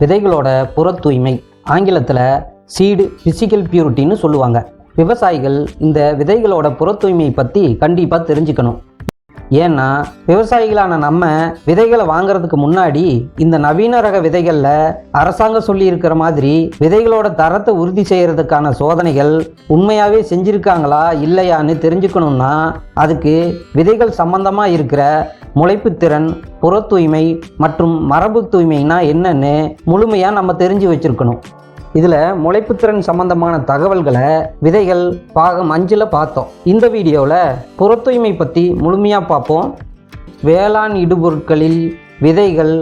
விதைகளோட புற தூய்மை ஆங்கிலத்தில் சீடு பிசிக்கல் பியூரிட்டின்னு சொல்லுவாங்க. விவசாயிகள் இந்த விதைகளோட புற தூய்மையை பற்றி கண்டிப்பாக தெரிஞ்சுக்கணும். ஏன்னா விவசாயிகளான நம்ம விதைகளை வாங்குறதுக்கு முன்னாடி இந்த நவீன ரக விதைகளில் அரசாங்கம் சொல்லி இருக்கிற மாதிரி விதைகளோட தரத்தை உறுதி செய்யறதுக்கான சோதனைகள் உண்மையாகவே செஞ்சுருக்காங்களா இல்லையான்னு தெரிஞ்சுக்கணும்னா அதுக்கு விதைகள் சம்பந்தமாக இருக்கிற முளைப்புத்திறன் புற தூய்மை மற்றும் மரபு தூய்மைனா என்னன்னு முழுமையாக நம்ம தெரிஞ்சு வச்சுருக்கணும். இதில் முளைப்புத்திறன் சம்பந்தமான தகவல்களை விதைகள் பாகம் அஞ்சில் பார்த்தோம். இந்த வீடியோவில் புறத்தூய்மை பற்றி முழுமையாக பார்ப்போம். வேளாண் இடுபொருட்களில் விதைகள்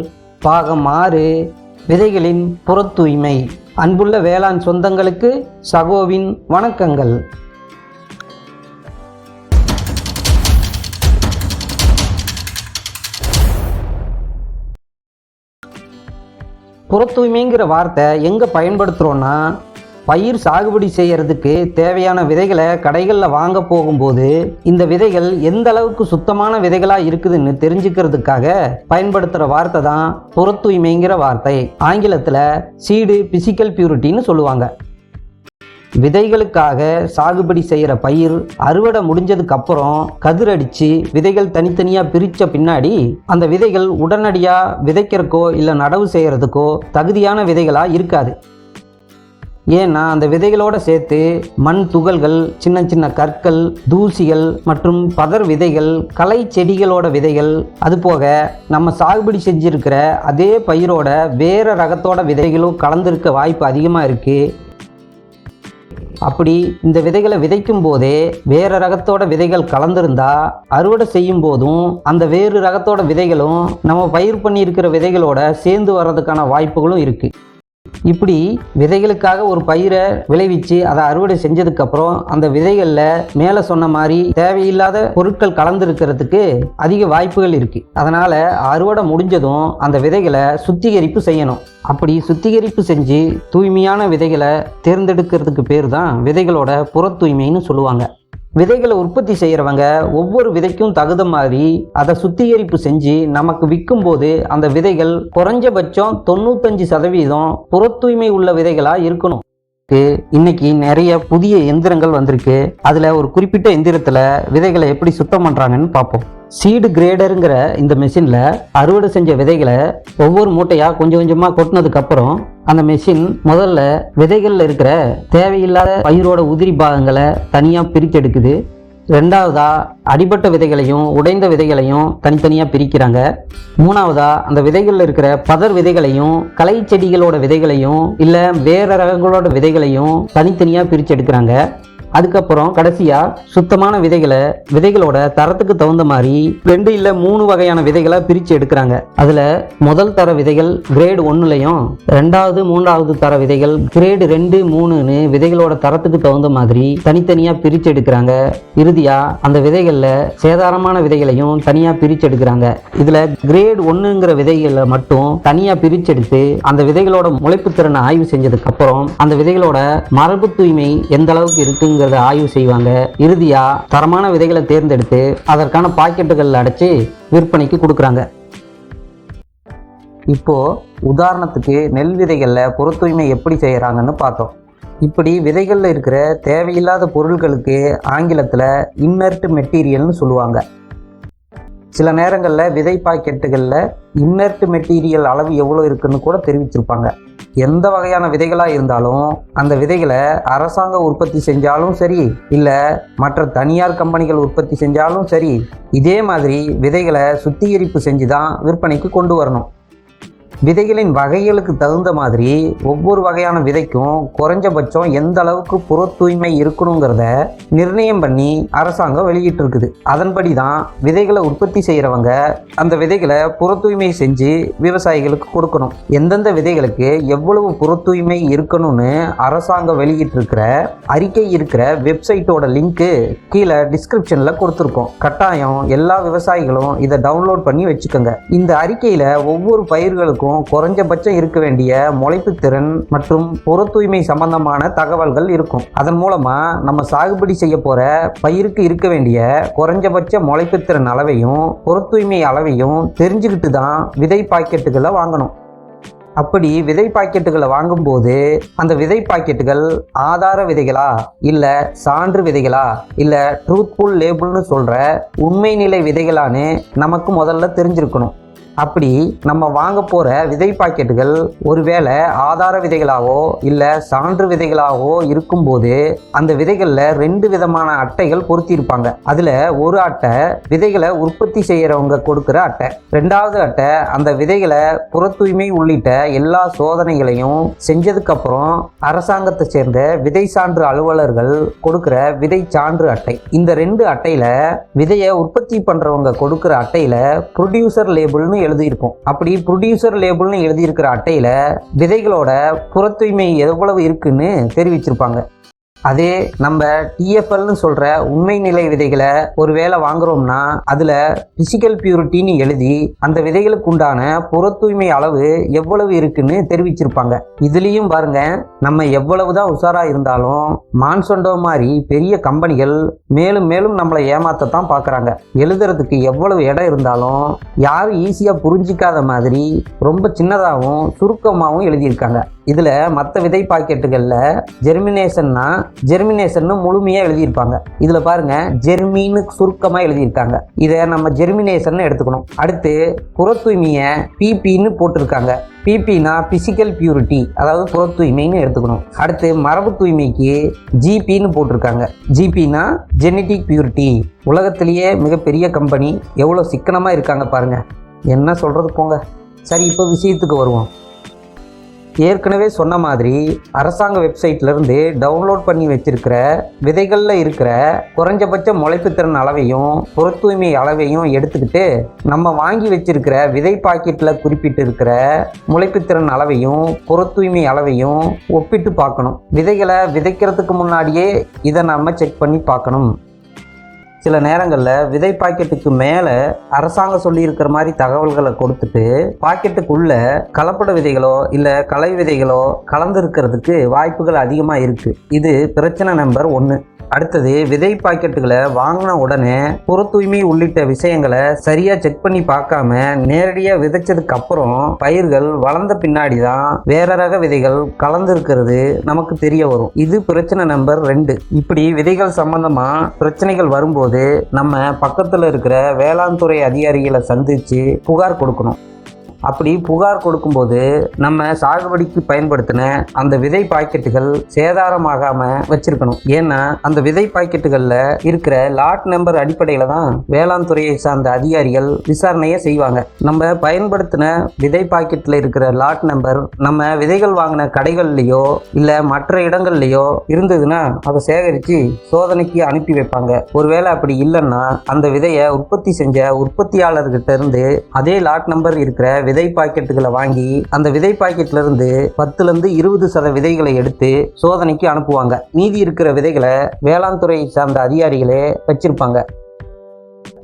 பாகம் ஆறு விதைகளின் புறத்தூய்மை. அன்புள்ள வேளாண் சொந்தங்களுக்கு சகோவின் வணக்கங்கள். புற தூய்மைங்கிற வார்த்தை எங்கே பயன்படுத்துகிறோன்னா பயிர் சாகுபடி செய்யறதுக்கு தேவையான விதைகளை கடைகளில் வாங்க போகும்போது இந்த விதைகள் எந்த அளவுக்கு சுத்தமான விதைகளாக இருக்குதுன்னு தெரிஞ்சுக்கிறதுக்காக பயன்படுத்துகிற வார்த்தை தான் புற தூய்மைங்கிற வார்த்தை. ஆங்கிலத்தில் சீடு பிசிக்கல் பியூரிட்டின்னு சொல்லுவாங்க. விதைகளுக்காக சாகுபடி செய்கிற பயிர் அறுவடை முடிஞ்சதுக்கு அப்புறம் கதிரடிச்சு விதைகள் தனித்தனியாக பிரித்த பின்னாடி அந்த விதைகள் உடனடியாக விதைக்கிறக்கோ இல்லை நடவு செய்கிறதுக்கோ தகுதியான விதைகளாக இருக்காது. ஏன்னா அந்த விதைகளோடு சேர்த்து மண் துகள்கள் சின்ன சின்ன கற்கள் தூசிகள் மற்றும் பதர் விதைகள் களை செடிகளோட விதைகள் அது போக நம்ம சாகுபடி செஞ்சுருக்கிற அதே பயிரோட வேற ரகத்தோட விதைகளும் கலந்துருக்க வாய்ப்பு அதிகமாக இருக்குது அப்படி இந்த விதைகளை விதைக்கும் போதே வேற ரகத்தோட விதைகள் கலந்திருந்தா அறுவடை செய்யும் போதும் அந்த வேறு ரகத்தோட விதைகளும் நம்ம பயிர் பண்ணியிருக்கிற விதைகளோட சேர்ந்து வர்றதுக்கான வாய்ப்புகளும் இருக்குது இப்படி விதைகளுக்காக ஒரு பயிரை விளைவிச்சு அதை அறுவடை செஞ்சதுக்கப்புறம் அந்த விதைகளில் மேலே சொன்ன மாதிரி தேவையில்லாத பொருட்கள் கலந்துருக்கிறதுக்கு அதிக வாய்ப்புகள் இருக்குது அதனால் அறுவடை முடிஞ்சதும் அந்த விதைகளை சுத்திகரிப்பு செய்யணும். அப்படி சுத்திகரிப்பு செஞ்சு தூய்மையான விதைகளை தேர்ந்தெடுக்கிறதுக்கு பேர் தான் விதைகளோட புற தூய்மைன்னு சொல்லுவாங்க. விதைகளை உற்பத்தி செய்கிறவங்க ஒவ்வொரு விதைக்கும் தகுந்த மாதிரி அதை சுத்திகரிப்பு செஞ்சு நமக்கு விற்கும்போது அந்த விதைகள் குறைஞ்சபட்சம் தொண்ணூத்தஞ்சு சதவீதம் புற தூய்மை உள்ள விதைகளாக இருக்கணும். இன்னைக்கு நிறைய புதிய எந்திரங்கள் வந்திருக்கு. அதில் ஒரு குறிப்பிட்ட எந்திரத்தில் விதைகளை எப்படி சுத்தம் பண்ணுறாங்கன்னு பார்ப்போம். சீடு கிரேடருங்கிற இந்த மிஷினில் அறுவடை செஞ்ச விதைகளை ஒவ்வொரு மூட்டையாக கொஞ்சம் கொஞ்சமாக கொட்டினதுக்கப்புறம் அந்த மெஷின் முதல்ல விதைகளில் இருக்கிற தேவையில்லாத பயிரோட உதிரி பாகங்களை தனியாக பிரித்தெடுக்குது ரெண்டாவதா அடிபட்ட விதைகளையும் உடைந்த விதைகளையும் தனித்தனியாக பிரிக்கிறாங்க. மூணாவதா அந்த விதைகளில் இருக்கிற பதர் விதைகளையும் களை செடிகளோட விதைகளையும் இல்லை வேற ரகங்களோட விதைகளையும் தனித்தனியாக பிரித்து எடுக்கிறாங்க அதுக்கப்புறம் கடைசியாக சுத்தமான விதைகளை விதைகளோட தரத்துக்கு தகுந்த மாதிரி ரெண்டு இல்லை மூணு வகையான விதைகளை பிரித்து எடுக்கிறாங்க. அதில் முதல் தர விதைகள் கிரேடு ஒன்றுலையும் ரெண்டாவது மூன்றாவது தர விதைகள் கிரேடு ரெண்டு மூணுன்னு விதைகளோட தரத்துக்கு தகுந்த மாதிரி தனித்தனியாக பிரித்து எடுக்கிறாங்க. இறுதியாக அந்த விதைகளில் சேதாரமான விதைகளையும் தனியாக பிரித்து எடுக்கிறாங்க. இதில் கிரேடு ஒன்றுங்கிற விதைகளை மட்டும் தனியாக பிரிச்செடுத்து அந்த விதைகளோட முளைப்பு திறனை ஆய்வு செஞ்சதுக்கு அப்புறம் அந்த விதைகளோட மரபு தூய்மை எந்த அளவுக்கு இருக்குங்கிறத ஆய்வு செய்வாங்க. இறுதியா தரமான விதைகளை தேர்ந்தெடுத்து அதற்கான பாக்கெட்டுகள் அடைச்சி விற்பனைக்கு கொடுக்குறாங்க. இப்போ உதாரணத்துக்கு நெல் விதைகளில் புற தூய்மை எப்படி செய்கிறாங்கன்னு பார்த்தோம். இப்படி விதைகளில் இருக்கிற தேவையில்லாத பொருட்களுக்கு ஆங்கிலத்தில் இன்னர்ட் மெட்டீரியல்னு சொல்லுவாங்க. சில நேரங்களில் விதை பாக்கெட்டுகளில் இன்னர்ட் மெட்டீரியல் அளவு எவ்வளோ இருக்குன்னு கூட தெரிவிச்சிருப்பாங்க. எந்த வகையான விதைகளாக இருந்தாலும் அந்த விதைகளை அரசாங்கம் உற்பத்தி செஞ்சாலும் சரி இல்லை மற்ற தனியார் கம்பெனிகள் உற்பத்தி செஞ்சாலும் சரி இதே மாதிரி விதைகளை சுத்திகரிப்பு செஞ்சு தான் விற்பனைக்கு கொண்டு வரணும். விதைகளின் வகைகளுக்கு தகுந்த மாதிரி ஒவ்வொரு வகையான விதைக்கும் குறைஞ்சபட்சம் எந்த அளவுக்கு புற தூய்மை இருக்கணுங்கிறத நிர்ணயம் பண்ணி அரசாங்கம் வெளியிட்டு இருக்குது அதன்படி தான் விதைகளை உற்பத்தி செய்கிறவங்க அந்த விதைகளை புற தூய்மை செஞ்சு விவசாயிகளுக்கு கொடுக்கணும். எந்தெந்த விதைகளுக்கு எவ்வளவு புற தூய்மை இருக்கணும்னு அரசாங்கம் வெளியிட்டிருக்கிற அறிக்கை இருக்கிற வெப்சைட்டோட லிங்க்கு கீழே டிஸ்கிரிப்ஷனில் கொடுத்துருக்கோம். கட்டாயம் எல்லா விவசாயிகளும் இதை டவுன்லோட் பண்ணி வச்சுக்கோங்க. இந்த அறிக்கையில் ஒவ்வொரு பயிர்களுக்கும் குறைஞ்சபட்சம் இருக்க வேண்டிய முளைப்பு திறன் மற்றும் புற தூய்மை சம்பந்தமான தகவல்கள் இருக்கும். அதன் மூலமா நம்ம சாகுபடி செய்ய போற பயிருக்கு இருக்க வேண்டிய குறைஞ்சபட்ச முளைப்பு திறன் அளவையும் புற தூய்மை அளவையும் தெரிஞ்சுக்கிட்டு தான் விதை பாக்கெட்டுகளை வாங்கணும். அப்படி விதை பாக்கெட்டுகளை வாங்கும்போது அந்த விதை பாக்கெட்டுகள் ஆதார விதைகளா இல்லை சான்று விதைகளா இல்லை ட்ரூத்ஃபுல் லேபிள்னு சொல்கிற உண்மை நிலை விதைகளான்னு நமக்கு முதல்ல தெரிஞ்சிருக்கணும். அப்படி நம்ம வாங்க போற விதை பாக்கெட்டுகள் ஒருவேளை ஆதார விதைகளாவோ இல்ல சான்று விதைகளாகவோ இருக்கும்போது அந்த விதைகள்ல ரெண்டு விதமான அட்டைகள் பொருத்தியிருப்பாங்க. அதுல ஒரு அட்டை விதைகளை உற்பத்தி செய்யறவங்க கொடுக்கிற அட்டை. ரெண்டாவது அட்டை அந்த விதைகளை புற தூய்மை உள்ளிட்ட எல்லா சோதனைகளையும் செஞ்சதுக்கு அப்புறம் அரசாங்கத்தை சேர்ந்த விதை சான்று அலுவலர்கள் கொடுக்கிற விதை சான்று அட்டை. இந்த ரெண்டு அட்டையில விதையை உற்பத்தி பண்றவங்க கொடுக்கிற அட்டையில ப்ரொடியூசர் லேபிள்னு எழுதியிருக்கும். அப்படி ப்ரொடியூசர் லேபிள்னு எழுதியிருக்கிற அட்டையில விதைகளோட புற தூய்மை எவ்வளவு இருக்குன்னு தெரிவிச்சிருப்பாங்க. அதே நம்ம டிஎஃப்எல்னு சொல்கிற உண்மை நிலை விதைகளை ஒரு வேளை வாங்குறோம்னா அதில் பிசிக்கல் பியூரிட்டின்னு எழுதி அந்த விதைகளுக்கு உண்டான புற தூய்மை அளவு எவ்வளவு இருக்குன்னு தெரிவிச்சிருப்பாங்க. இதுலேயும் பாருங்க நம்ம எவ்வளவு தான் உஷாராக இருந்தாலும் மான்சொண்டோ மாதிரி பெரிய கம்பெனிகள் மேலும் மேலும் நம்மளை ஏமாத்தத்தான் பார்க்குறாங்க எழுதுறதுக்கு எவ்வளவு இடம் இருந்தாலும் யாரும் ஈஸியாக புரிஞ்சிக்காத மாதிரி ரொம்ப சின்னதாகவும் சுருக்கமாகவும் எழுதியிருக்காங்க. இதில் மற்ற விதை பாக்கெட்டுகளில் ஜெர்மினேஷன்னா ஜெர்மினேஷன்னு முழுமையாக எழுதியிருப்பாங்க. இதில் பாருங்க ஜெர்மின்னு சுருக்கமாக எழுதியிருக்காங்க. இதை நம்ம ஜெர்மினேஷன் எடுத்துக்கணும். அடுத்து புற தூய்மையை பிபின்னு போட்டிருக்காங்க. பிபினா பிசிக்கல் பியூரிட்டி அதாவது புற தூய்மைன்னு எடுத்துக்கணும். அடுத்து மரபு தூய்மைக்கு ஜிபின்னு போட்டிருக்காங்க. ஜிபினா ஜெனட்டிக் பியூரிட்டி உலகத்திலேயே மிகப்பெரிய கம்பெனி எவ்வளோ சிக்கனமாக இருக்காங்க பாருங்க. என்ன சொல்கிறது போங்க. சரி இப்போ விஷயத்துக்கு வருவோம். ஏற்கனவே சொன்ன மாதிரி அரசாங்க வெப்சைட்லேருந்து டவுன்லோட் பண்ணி வச்சிருக்கிற விதைகளில் இருக்கிற குறைஞ்சபட்ச முளைப்புத்திறன் அளவையும் புற அளவையும் எடுத்துக்கிட்டு நம்ம வாங்கி வச்சிருக்கிற விதை பாக்கெட்டில் குறிப்பிட்டு இருக்கிற முளைப்புத்திறன் அளவையும் புற அளவையும் ஒப்பிட்டு பார்க்கணும். விதைகளை விதைக்கிறதுக்கு முன்னாடியே இதை நம்ம செக் பண்ணி பார்க்கணும். சில நேரங்களில் விதை பாக்கெட்டுக்கு மேலே அரசாங்கம் சொல்லியிருக்கிற மாதிரி தகவல்களை கொடுத்துட்டு பாக்கெட்டுக்குள்ள கலப்பட விதைகளோ இல்லை கலை விதைகளோ கலந்துருக்கிறதுக்கு வாய்ப்புகள் அதிகமாக இருக்குது இது பிரச்சனை நம்பர் ஒன்று அடுத்தது விதை பாக்கெட்டுகளை வாங்கின உடனே புற தூய்மை உள்ளிட்ட விஷயங்களை சரியா செக் பண்ணி பார்க்காம நேரடியாக விதைச்சதுக்கு அப்புறம் பயிர்கள் வளர்ந்த பின்னாடி தான் வேற ரக விதைகள் கலந்துருக்கிறது நமக்கு தெரிய வரும். இது பிரச்சனை நம்பர் ரெண்டு. இப்படி விதைகள் சம்பந்தமா பிரச்சனைகள் வரும்போது நம்ம பக்கத்தில் இருக்கிற வேளாண் துறை அதிகாரிகளை சந்திச்சு புகார் கொடுக்கணும். அப்படி புகார் கொடுக்கும்போது நம்ம சாகுபடிக்கு பயன்படுத்தின அந்த விதை பாக்கெட்டுகள் சேதாரமாகாம வச்சிருக்கணும். ஏன்னா அந்த விதை பாக்கெட்டுகளில் இருக்கிற லாட் நம்பர் அடிப்படையில் தான் வேளாண் துறையை சார்ந்த அதிகாரிகள் விசாரணையை செய்வாங்க. நம்ம பயன்படுத்தின விதை பாக்கெட்டில் இருக்கிற லாட் நம்பர் நம்ம விதைகள் வாங்கின கடைகள்லையோ இல்லை மற்ற இடங்கள்லையோ இருந்ததுன்னா அதை சேகரித்து சோதனைக்கு அனுப்பி வைப்பாங்க. ஒருவேளை அப்படி இல்லைன்னா அந்த விதையை உற்பத்தி செஞ்ச உற்பத்தியாளர்கிட்ட இருந்து அதே லாட் நம்பர் இருக்கிற விதை பாக்கெட்டுகளை வாங்கி அந்த விதை பாக்கெட்ல இருந்து பத்துல இருந்து இருபது சத விதைகளை எடுத்து சோதனைக்கு அனுப்புவாங்க. மீதி இருக்கிற விதைகளை வேளாண் துறையை சார்ந்த அதிகாரிகளே வச்சிருப்பாங்க.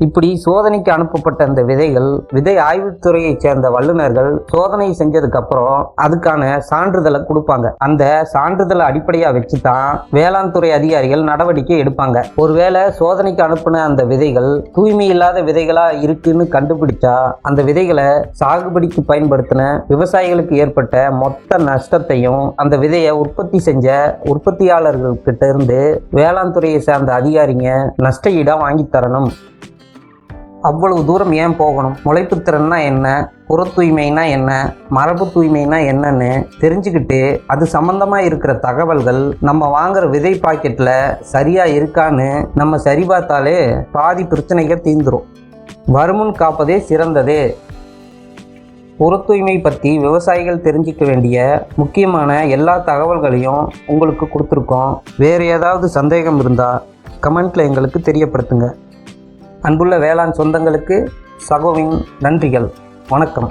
இப்படி சோதனைக்கு அனுப்பப்பட்ட அந்த விதைகள் விதை ஆய்வுத்துறையை சேர்ந்த வல்லுநர்கள் சோதனை செஞ்சதுக்கு அப்புறம் அதுக்கான சான்றிதழை கொடுப்பாங்க. அந்த சான்றிதழை அடிப்படையா வச்சு தான் வேளாண் துறை அதிகாரிகள் நடவடிக்கை எடுப்பாங்க. ஒருவேளை சோதனைக்கு அனுப்பின அந்த விதைகள் தூய்மை இல்லாத விதைகளா இருக்குன்னு கண்டுபிடிச்சா அந்த விதைகளை சாகுபடிக்கு பயன்படுத்தின விவசாயிகளுக்கு ஏற்பட்ட மொத்த நஷ்டத்தையும் அந்த விதையை உற்பத்தி செஞ்ச உற்பத்தியாளர்கள் கிட்ட இருந்து வேளாண் துறையை சார்ந்த அதிகாரிங்க நஷ்ட ஈடா வாங்கி தரணும். அவ்வளவு தூரம் ஏன் போகணும்? முளைப்புத்திறன்னா என்ன? புற தூய்மைனா என்ன? மரபு தூய்மைனா என்னன்னு தெரிஞ்சுக்கிட்டு அது சம்மந்தமாக இருக்கிற தகவல்கள் நம்ம வாங்குற விதை பாக்கெட்டில் சரியாக இருக்கான்னு நம்ம சரி பார்த்தாலே பாதி பிரச்சனைகள் தீந்துடும் வருமுன் காப்பதே சிறந்தது. புற தூய்மை பற்றி விவசாயிகள் தெரிஞ்சிக்க வேண்டிய முக்கியமான எல்லா தகவல்களையும் உங்களுக்கு கொடுத்துருக்கோம். வேறு ஏதாவது சந்தேகம் இருந்தால் கமெண்ட்டில் எங்களுக்கு தெரியப்படுத்துங்க. அன்புள்ள வேளாண் சொந்தங்களுக்கு சகோவின் நன்றிகள். வணக்கம்.